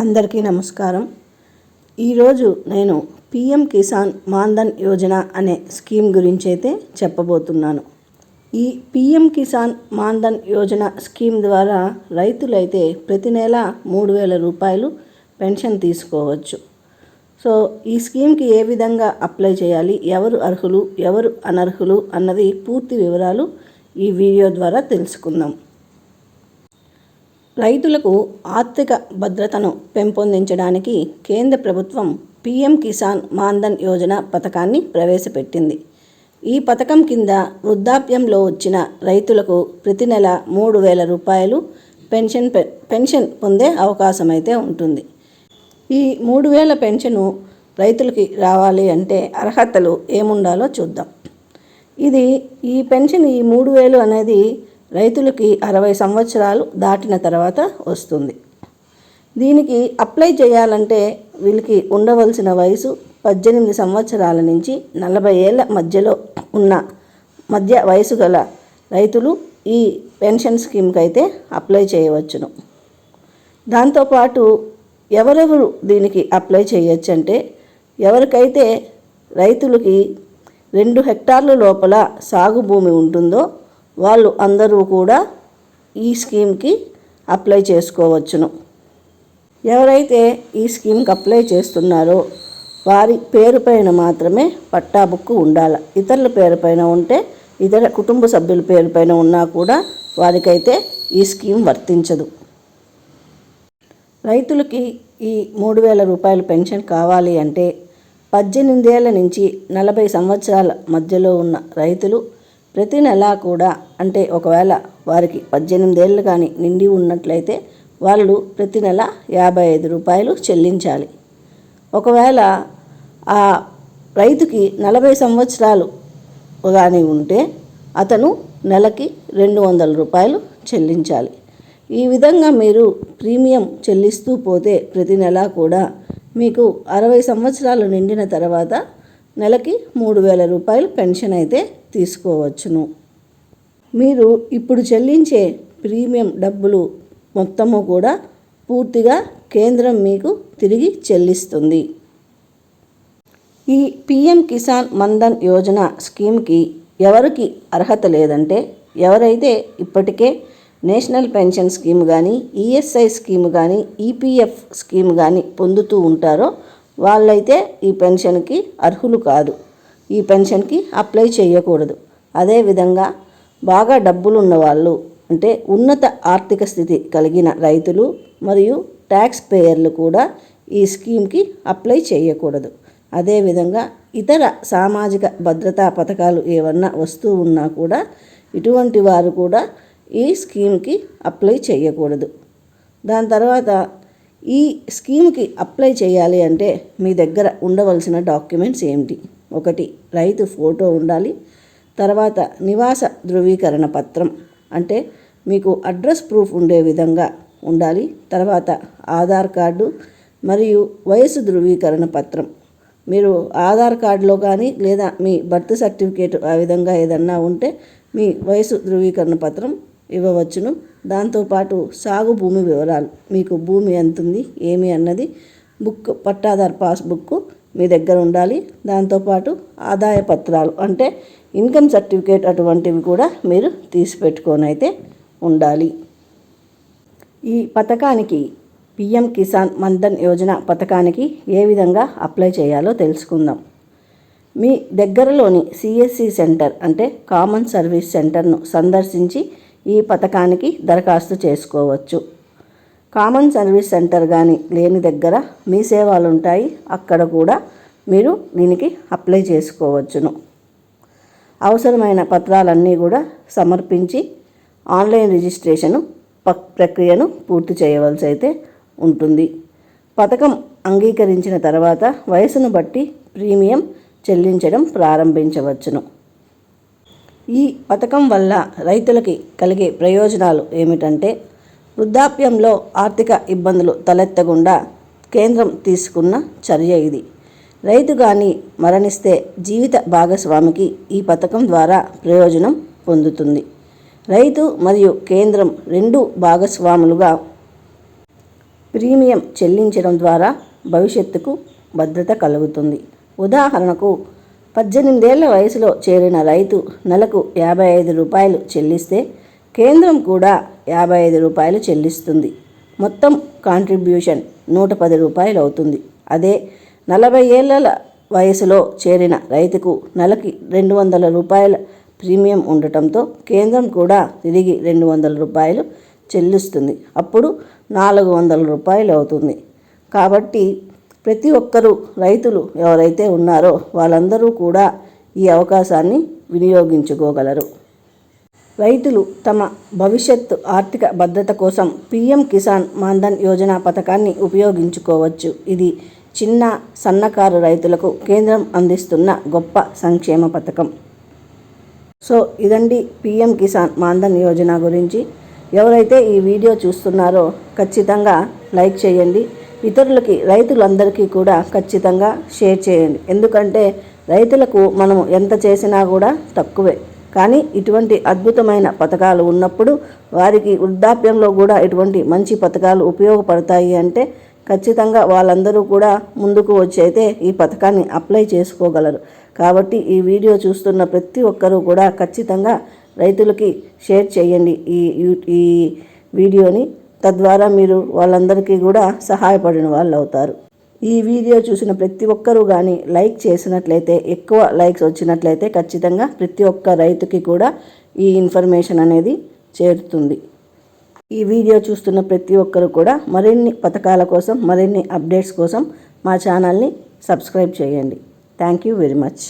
అందరికీ నమస్కారం. ఈరోజు నేను పిఎం కిసాన్ మాన్ధన్ యోజన అనే స్కీమ్ గురించి అయితే చెప్పబోతున్నాను. ఈ పిఎం కిసాన్ మాన్ధన్ యోజన స్కీమ్ ద్వారా రైతులైతే ప్రతి నెల మూడు వేల రూపాయలు పెన్షన్ తీసుకోవచ్చు. సో ఈ స్కీమ్కి ఏ విధంగా అప్లై చేయాలి ఎవరు అర్హులు ఎవరు అనర్హులు అన్నది పూర్తి వివరాలు ఈ వీడియో ద్వారా తెలుసుకుందాం. రైతులకు ఆర్థిక భద్రతను పెంపొందించడానికి కేంద్ర ప్రభుత్వం పీఎం కిసాన్ మాన్ధన్ యోజన పథకాన్ని ప్రవేశపెట్టింది. ఈ పథకం కింద వృద్ధాప్యంలో వచ్చిన రైతులకు ప్రతి నెల మూడు వేల రూపాయలు పెన్షన్ పె- పెన్షన్ పొందే అవకాశం అయితే ఉంటుంది. ఈ మూడు వేల పెన్షను రైతులకి రావాలి అంటే అర్హతలు ఏముండాలో చూద్దాం. ఇది ఈ పెన్షన్ ఈ మూడు వేలు అనేది రైతులకి అరవై సంవత్సరాలు దాటిన తర్వాత వస్తుంది. దీనికి అప్లై చేయాలంటే వీళ్ళకి ఉండవలసిన వయసు పద్దెనిమిది సంవత్సరాల నుంచి నలభై ఏళ్ళ మధ్యలో ఉన్న మధ్య వయసు గల రైతులు ఈ పెన్షన్ స్కీమ్కి అయితే అప్లై చేయవచ్చును. దాంతోపాటు ఎవరెవరు దీనికి అప్లై చేయొచ్చు అంటే ఎవరికైతే రైతులకి రెండు హెక్టార్ల లోపల సాగు భూమి ఉంటుందో వాళ్ళు అందరూ కూడా ఈ స్కీమ్కి అప్లై చేసుకోవచ్చును. ఎవరైతే ఈ స్కీమ్కి అప్లై చేస్తున్నారో వారి పేరు పైన మాత్రమే పట్టా బుక్ ఉండాలి. ఇతరుల పేరు పైన ఉంటే ఇతర కుటుంబ సభ్యుల పేరు పైన ఉన్నా కూడా వారికైతే ఈ స్కీమ్ వర్తించదు. రైతులకి ఈ మూడు వేల రూపాయల పెన్షన్ కావాలి అంటే పద్దెనిమిదేళ్ళ నుంచి నలభై సంవత్సరాల మధ్యలో ఉన్న రైతులు ప్రతి నెలా కూడా అంటే ఒకవేళ వారికి పద్దెనిమిదేళ్ళు కానీ నిండి ఉన్నట్లయితే వాళ్ళు ప్రతి నెల యాభై ఐదు రూపాయలు చెల్లించాలి. ఒకవేళ ఆ రైతుకి నలభై సంవత్సరాలు కానీ ఉంటే అతను నెలకి రెండు వందల రూపాయలు చెల్లించాలి. ఈ విధంగా మీరు ప్రీమియం చెల్లిస్తూ పోతే ప్రతి నెలా కూడా మీకు అరవై సంవత్సరాలు నిండిన తర్వాత నెలకి మూడు వేల రూపాయలు పెన్షన్ అయితే తీసుకోవచ్చును. మీరు ఇప్పుడు చెల్లించే ప్రీమియం డబ్బులు మొత్తము కూడా పూర్తిగా కేంద్రం మీకు తిరిగి చెల్లిస్తుంది. ఈ పిఎం కిసాన్ మన్ధన్ యోజన స్కీమ్కి ఎవరికి అర్హత లేదంటే ఎవరైతే ఇప్పటికే నేషనల్ పెన్షన్ స్కీమ్ కానీ ఈఎస్ఐ స్కీమ్ కానీ ఈపీఎఫ్ స్కీమ్ కానీ పొందుతూ ఉంటారో వాళ్ళైతే ఈ పెన్షన్కి అర్హులు కాదు. ఈ పెన్షన్కి అప్లై చేయకూడదు అదేవిధంగా బాగా డబ్బులు ఉన్నవాళ్ళు అంటే ఉన్నత ఆర్థిక స్థితి కలిగిన రైతులు మరియు ట్యాక్స్ పేయర్లు కూడా ఈ స్కీమ్కి అప్లై చేయకూడదు అదేవిధంగా ఇతర సామాజిక భద్రతా పథకాలు ఏమన్నా వస్తూ ఉన్నా కూడా ఇటువంటి వారు కూడా ఈ స్కీమ్కి అప్లై చేయకూడదు దాని తర్వాత ఈ స్కీమ్కి అప్లై చేయాలి అంటే మీ దగ్గర ఉండవలసిన డాక్యుమెంట్స్ ఏమిటి? ఒకటి రైతు ఫోటో ఉండాలి. తర్వాత నివాస ధృవీకరణ పత్రం అంటే మీకు అడ్రస్ ప్రూఫ్ ఉండే విధంగా ఉండాలి. తర్వాత ఆధార్ కార్డు మరియు వయసు ధృవీకరణ పత్రం. మీరు ఆధార్ కార్డులో కానీ లేదా మీ బర్త్ సర్టిఫికేట్ ఆ విధంగా ఏదన్నా ఉంటే మీ వయసు ధృవీకరణ పత్రం ఇవ్వవచ్చును. దాంతోపాటు సాగు భూమి వివరాలు. మీకు భూమి ఎంత ఉంది ఏమి అన్నది బుక్ పట్టాదార్ పాస్బుక్ మీ దగ్గర ఉండాలి. దాంతోపాటు ఆదాయ పత్రాలు అంటే ఇన్కమ్ సర్టిఫికేట్ అటువంటివి కూడా మీరు తీసిపెట్టుకొని అయితే ఉండాలి. ఈ పథకానికి పిఎం కిసాన్ మన్ధన్ యోజన పథకానికి ఏ విధంగా అప్లై చేయాలో తెలుసుకుందాం. మీ దగ్గరలోని సిఎస్సి సెంటర్ అంటే కామన్ సర్వీస్ సెంటర్ను సందర్శించి ఈ పథకానికి దరఖాస్తు చేసుకోవచ్చు. కామన్ సర్వీస్ సెంటర్ కానీ లేని దగ్గర మీ సేవలు ఉంటాయి అక్కడ కూడా మీరు దీనికి అప్లై చేసుకోవచ్చును. అవసరమైన పత్రాలన్నీ కూడా సమర్పించి ఆన్లైన్ రిజిస్ట్రేషను పక్ ప్రక్రియను పూర్తి చేయవలసి అయితే ఉంటుంది. పథకం అంగీకరించిన తర్వాత వయసును బట్టి ప్రీమియం చెల్లించడం ప్రారంభించవచ్చును. ఈ పథకం వల్ల రైతులకి కలిగే ప్రయోజనాలు ఏమిటంటే వృద్ధాప్యంలో ఆర్థిక ఇబ్బందులు తలెత్తకుండా కేంద్రం తీసుకున్న చర్య ఇది. రైతు కానీ మరణిస్తే జీవిత భాగస్వామికి ఈ పథకం ద్వారా ప్రయోజనం పొందుతుంది. రైతు మరియు కేంద్రం రెండు భాగస్వాములుగా ప్రీమియం చెల్లించడం ద్వారా భవిష్యత్తుకు భద్రత కలుగుతుంది. ఉదాహరణకు పద్దెనిమిదేళ్ళ వయసులో చేరిన రైతు నెలకు యాభై ఐదు రూపాయలు చెల్లిస్తే కేంద్రం కూడా యాభై ఐదు రూపాయలు చెల్లిస్తుంది. మొత్తం కాంట్రిబ్యూషన్ నూట పది రూపాయలు అవుతుంది. అదే నలభై ఏళ్ళ వయసులో చేరిన రైతుకు నెలకి రెండు వందల రూపాయల ప్రీమియం ఉండటంతో కేంద్రం కూడా తిరిగి రెండు వందల రూపాయలు చెల్లిస్తుంది. అప్పుడు నాలుగు వందల రూపాయలు అవుతుంది. కాబట్టి ప్రతి ఒక్కరూ రైతులు ఎవరైతే ఉన్నారో వాళ్ళందరూ కూడా ఈ అవకాశాన్ని వినియోగించుకోగలరు. రైతులు తమ భవిష్యత్తు ఆర్థిక భద్రత కోసం పీఎం కిసాన్ మాన్ధన్ యోజన పథకాన్ని ఉపయోగించుకోవచ్చు. ఇది చిన్న సన్నకారు రైతులకు కేంద్రం అందిస్తున్న గొప్ప సంక్షేమ పథకం. సో ఇదండి పిఎం కిసాన్ మాన్ధన్ యోజన గురించి. ఎవరైతే ఈ వీడియో చూస్తున్నారో ఖచ్చితంగా లైక్ చేయండి. ఇతరులకి రైతులందరికీ కూడా ఖచ్చితంగా షేర్ చేయండి. ఎందుకంటే రైతులకు మనం ఎంత చేసినా కూడా తక్కువే. కానీ ఇటువంటి అద్భుతమైన పథకాలు ఉన్నప్పుడు వారికి వృద్ధాప్యంలో కూడా ఇటువంటి మంచి పథకాలు ఉపయోగపడతాయి అంటే ఖచ్చితంగా వాళ్ళందరూ కూడా ముందుకు వచ్చి అయితే ఈ పథకాన్ని అప్లై చేసుకోగలరు. కాబట్టి ఈ వీడియో చూస్తున్న ప్రతి ఒక్కరూ కూడా ఖచ్చితంగా రైతులకి షేర్ చేయండి ఈ ఈ వీడియోని. తద్వారా మీరు వాళ్ళందరికీ కూడా సహాయపడిన వాళ్ళు అవుతారు ఈ వీడియో చూసిన ప్రతి ఒక్కరూ కానీ లైక్ చేసినట్లయితే ఎక్కువ లైక్స్ వచ్చినట్లయితే ఖచ్చితంగా ప్రతి ఒక్క రైతుకి కూడా ఈ ఇన్ఫర్మేషన్ అనేది చేరుతుంది. ఈ వీడియో చూస్తున్న ప్రతి ఒక్కరు కూడా మరిన్ని పథకాల కోసం మరిన్ని అప్డేట్స్ కోసం మా ఛానల్ని సబ్స్క్రైబ్ చేయండి. Thank you very much.